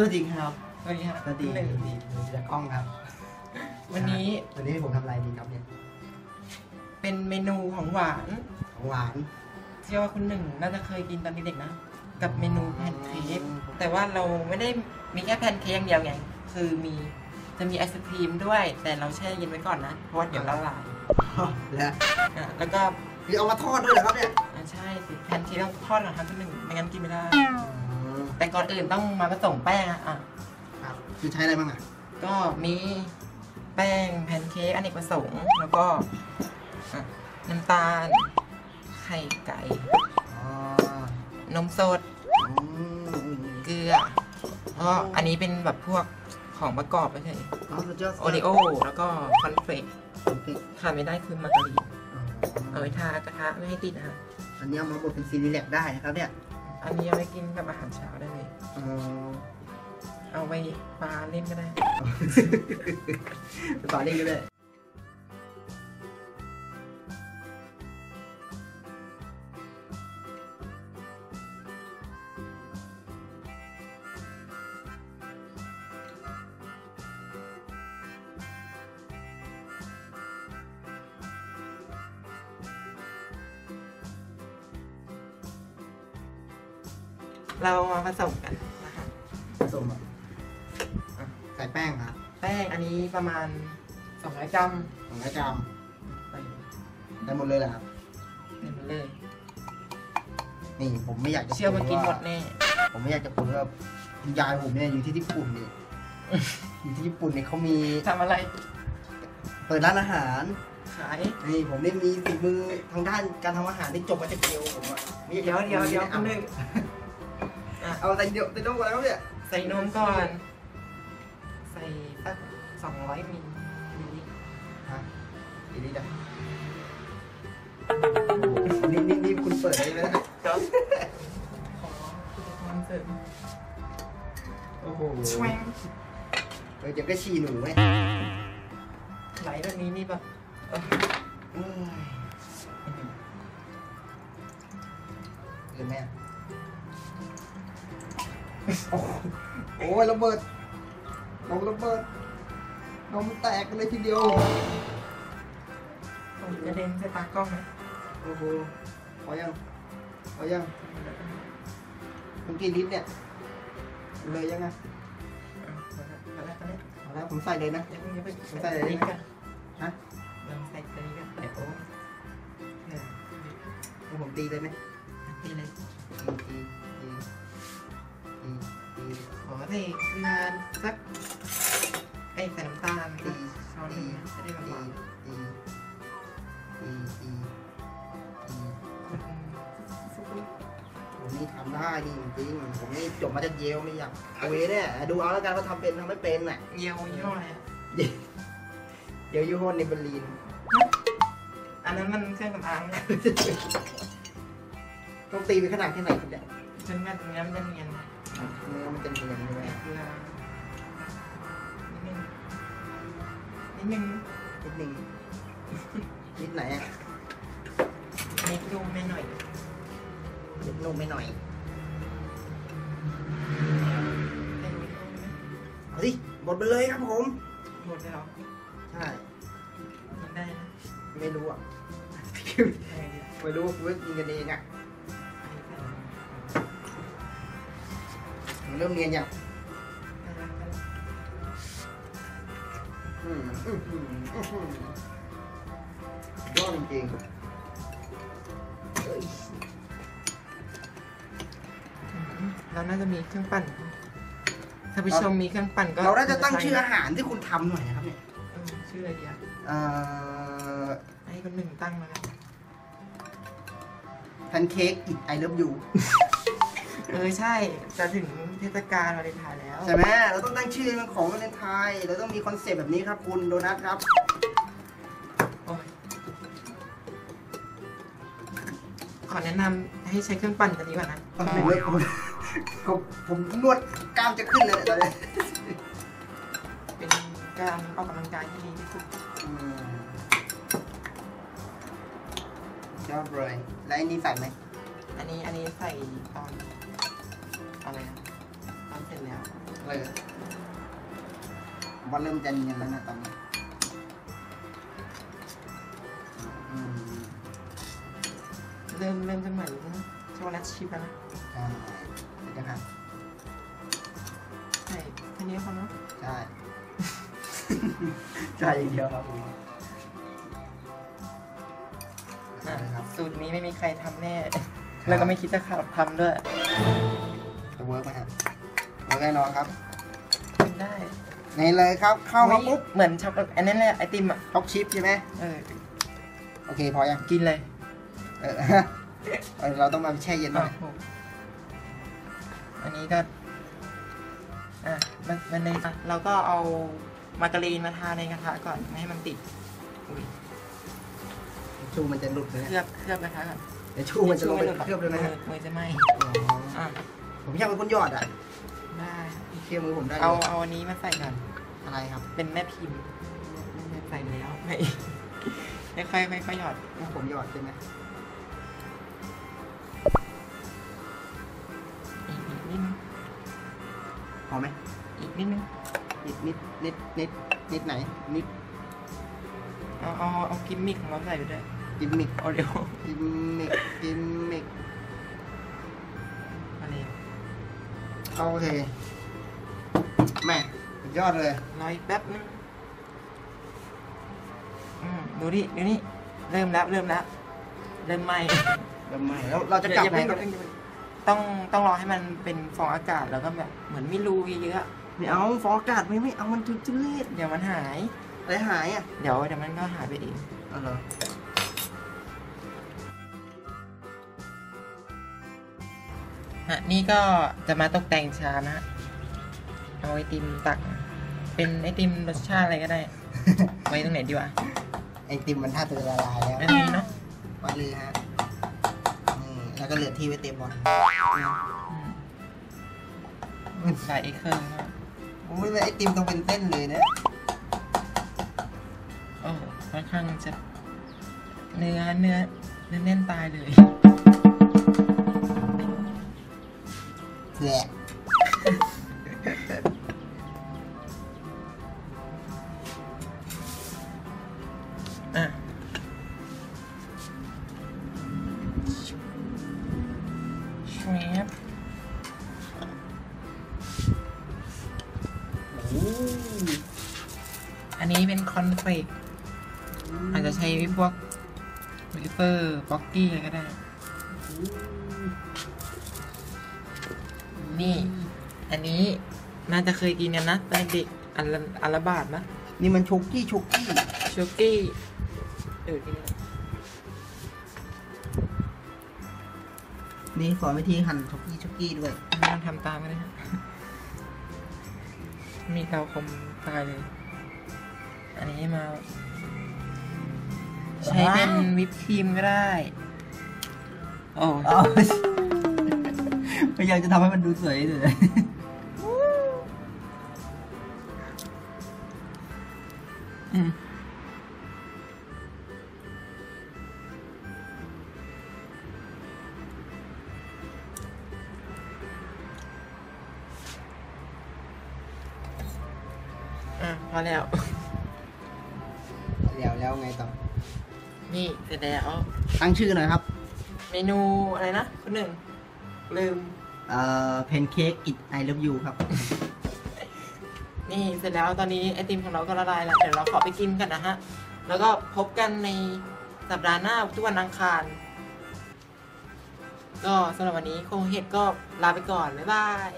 สวัสดีครับสวัสดีครับสวัสดีหนึ่งดีดีจากกล้องครับ วันนี้วันนี้ผมทำอะไรดีครับเนี่ย เป็นเมนูของหวานของหวานเชื่อว่าคุณหนึ่งน่าจะเคยกินตอนเด็กๆนะ กับเมนูแพนเค้กแต่ว่าเราไม่ได้มีแค่แพนเค้กอย่างเดียวไงคือมีจะมีไอศครีมด้วย แต่เราแช่เย็นไว้ก่อนนะ เพราะว่าเดี๋ยวละลายแล้วอะแล้วก็พี่เอามาทอดด้วยเหรอครับเนี่ยอะใช่สิแพนเค้กต้องทอดก่อนครับคุณหนึ่งไม่งั้นกินไม่ได้อืม แต่ก่อนอื่นต้องมาผสมแป้งอะอะ ครับคือใช้อะไรบ้างอะก็มีแป้งแพนเค้กอเนกประสงค์ แล้วก็อะน้ำตาล ไข่ไก่ อ๋อนมสด อืมเกลือเพราะอันนี้เป็นแบบพวกของประกอบไม่ใช่อ๋อสุดยอดโอริโอ แล้วก็คอนเฟลกโอเคขาดไม่ได้คือมาการีนอ๋อเอาไว้ทากระทะไม่ให้ติดนะฮะอันนี้เอามาบดเป็นซีรีแลกได้นะครับเนี่ย อันนี้เอาไว้กินกับอาหารเช้าได้เลย อ๋อเอาไว้ปลาเล่นก็ได้ ไปต่อเล่นกันเเรามาผสมกันนะคะ ผสมอะใส่แป้งครับแป้งอันนี้ประมาณ200กรัมสองร้อยกรัมไปได้หมดเลยเหรอครับ เต็มเลยนี่ผมไม่อยากจะเชื่อว่ากินหมดแน่ผมไม่อยากจะพูดว่าคุณยายผมเนี่ยอยู่ที่ญี่ปุ่นนี่อยู่ที่ญี่ปุ่นเนี่ยเขามีทำอะไรเปิดร้านอาหารขาย นี่ผมได้มีฝีมือทางด้านการทำอาหารที่จบมาจากเดียวผมอะไม่อากเดี๋ยวเดี๋ยวเดี๋ยวอาคุณหนึ่งอะ เอาแต่เดียวแต่เดียวก่อนแล้วเนี่ยใส่นมก่อน ใส่สักสองร้อยมิลลิลิตรฮะดีดีจ้ะนี่นี่นี่คุณเปิดอะไรไหมนะก็ขอความเสริมโอ้โหชวงเออเดี๋ยวก็ฉี่หนูไหมไหลแบบนี้นี่แบบเออเอ้ยเกินไหมอะ โอ้โหโอ้ยระเบิดนมระเบิดนมแตกกันเลยทีเดียวผมจะเด็นใส่ตากล้องไหมโอ้โหพอยังพอยังคุณกี่ลิตรเนี่ยเลยยังไงเอาละเอาละเอาละเอาแล้วผมใส่เลยนะอย่าเพิ่งอย่าเพิ่งใส่อะไรนี่กันฮะ ลองใส่ตัวนี้กันเดี๋ยวโอ้เนี่ยให้ผมตีเลยไหม ใส่เกลือสักไอ้ใส่น้ำตาลสักช้อนหนึงนะจะได้แบบตีว่าตีตีตีตีผมนี่ทำได้นี่จริงๆผมนี่จบมาจากเยลนี่อยากเอาเวเนี่ยดูเอาแล้วกันว่าทำเป็นทำไม่เป็นน่ะเยียวยี่ห้ออะไรอะเยวยูโฮนในเบร์ลินอันนั้นมันเครื่องสำอางเนี่ยต้องตีไปขนาดแค่ไหนครับเนี่ยจนแบบเนี้ยมันจะเนียน นิดนึงนิดนึงนิดหนึ่งนิดไหนอะนิดนุ่มไม่หน่อยนิดนุ่มไม่หน่อยได้นิดนุ่มไหมเอาสิหมดไปเลยครับผมหมดเลยเหรอใช่กินได้นะไม่รู้อะอะไรดีไม่รู้ว่ากินกันเองอะอันนี้ใส่มันเริ่มเนียนยัง ยอดจริงเราน่าจะมีเครื่องปั่นถ้าผู้ชมมีเครื่องปั่นก็เราน่าจะตั้งชื่ออาหารที่คุณทำหน่อยนะครับเนี่ยเออชื่ออะไรดีอะเอ่อให้คนหนึ่งตั้งมาแล้วแพนเค้กอิดไอเลิฟยูเออใช่จะถึง เทศกาลวาเลนไทน์แล้ว ใช่ไหมเราต้องตั้งชื่อมันของวาเลนไทน์เราต้องมีคอนเซปต์แบบนี้ครับคุณโดนัทครับโอ้ยขอแนะนำให้ใช้เครื่องปั่นตัวนี้ก่อนนะโอ้โหผมผมผมนวดกล้ามจะขึ้นเลยตอนนี้เป็นการออกกำลังกายที่ดีที่สุดอืมยอดเลยแล้วอันนี้ใส่ไหมอันนี้อันนี้ใส่ตอนอะไรอะ ตอนเสร็จแล้วเอเลยว่าเริ่มจะเนียนแล้วนะตอนนี้อืมเริ่มเริ่มจะเหมือนช็อกโกแลตชิพแล้วนะใช่เดี๋ยวนะครับใช่แค่นี้พอเนาะใช่ ใช่อย่างเดียวครับอะใช่ครับ สูตรนี้ไม่มีใครทำแน่ แล้วก็ไม่คิดจะขับทำด้วยจะเวิร์กไหมครับเวิร์ก แน่นอนครับกินได้นี่เลยครับ เข้ามาปุ๊บเหมือนช็อกโกแลตอันนั้นแหละไอติมอะท็อกชิปใช่ไหมเออโอเคพอยังกินเลยเออเออเราต้องมาแช่เย็นหน่อยโอ้โหอันนี้ก็อะมันมันเลยอะเราก็เอามาการีนมาทาในกระทะก่อนไม่ให้มันติดอุ้ยชูมันจะหลุดเลยเคลือบเคลือบกระทะก่อนเดี๋ยวชูมันจะลงไปเคลือบเลยนะฮะมือจะไหมอ๋ออะผมอยากเป็นคนหยอดอะ ได้เคลียร์มือผมได้ลยเอาเอาอันนี้มาใส่ก่อนอะไรครับ เป็นแม่พิมพ์ใส่แล้วไม่ไม่ค่อยไม่ค่อยหยอดให้ผมหยอดใช่ไหมอีกนิดนึงพอไหมอีกนิดนึงนิดนิดนิดนิดนิดไหนนิดเอาเอาเอากิมมิคของเราใส่ไปด้วยกิมมิกโอเร็วกิมมิกกิมมิก โอเคแม่สุดยอดเลยรออีกแป๊บนึงอืมดูดิดูนี่เริ่มแล้วเริ่มแล้วเริ่มไหมเริ่มใหม่แล้วเราจะกลับอย่าไหนเพิ่งก่อนอย่าเพิ่งต้องต้องรอให้มันเป็นฟองอากาศแล้วก็แบบเหมือนไม่รูเยอะไม่เอาฟองอากาศไม่ไม่เอามันจุดจุเลศๆเดี๋ยวมันหายอะไรหายอะ เดี๋ยวเดี๋ยวมันก็หายไปเอง เอาเหรอ ฮะนี่ก็จะมาตกแต่งชามนะฮะเอาไอติมตัก เป็นไอติมรสชาติอะไรก็ได้ ไว้ตรงไหนดีวะไอติมมันท่าตัวละลายแล้วอันนี้เนาะไว้เลยฮะนี่แล้วก็เหลือที่ไว้เต็มบอลอืมใส่ไอเครื่องมากโอ้ยแล้วไอติมต้องเป็นเส้นเลยนะโอ้ค่อนข้างจะเนื้อเนื้อเนื้อแน่นตายเลย อะชวบโอ้อันนี้เป็นคอนเฟลกอาจจะใช้พวกวิปเปอร์บ็อกกี้อะไรก็ได้ นี่ อันนี้น่าจะเคยกินกันนะตอนเด็กอันละอันละบาทนะนี่มันชุกกี้ชุกกี้ชูกี้เออกินเลยนี่สอนวิธีหั่นชุกกี้ชุกกี้ด้วยไม่ต้องทำตามก็ได้ฮะมีเราคมตายเลย อันนี้มา ใช้เป็นวิปครีมก็ได้ โอ้ เอา พยายามจะทำให้มันดูสวยเลยอืมอะพอแล้วแล้วแล้วไงต่อ นี่เสร็จแล้ว ตั้งชื่อหน่อยครับ เมนูอะไรนะคนหนึ่ง ลืม เอ่อเพนเค้กอิดไอเลิฟยูครับ นี่เสร็จแล้วตอนนี้ไอติมของเราก็ละลายแล้วเดี๋ยวเราขอไปกินกันนะฮะ แล้วก็พบกันในสัปดาห์หน้าทุกวันอังคาร ก็สำหรับวันนี้คงเห็ดก็ลาไปก่อน บ๊ายบาย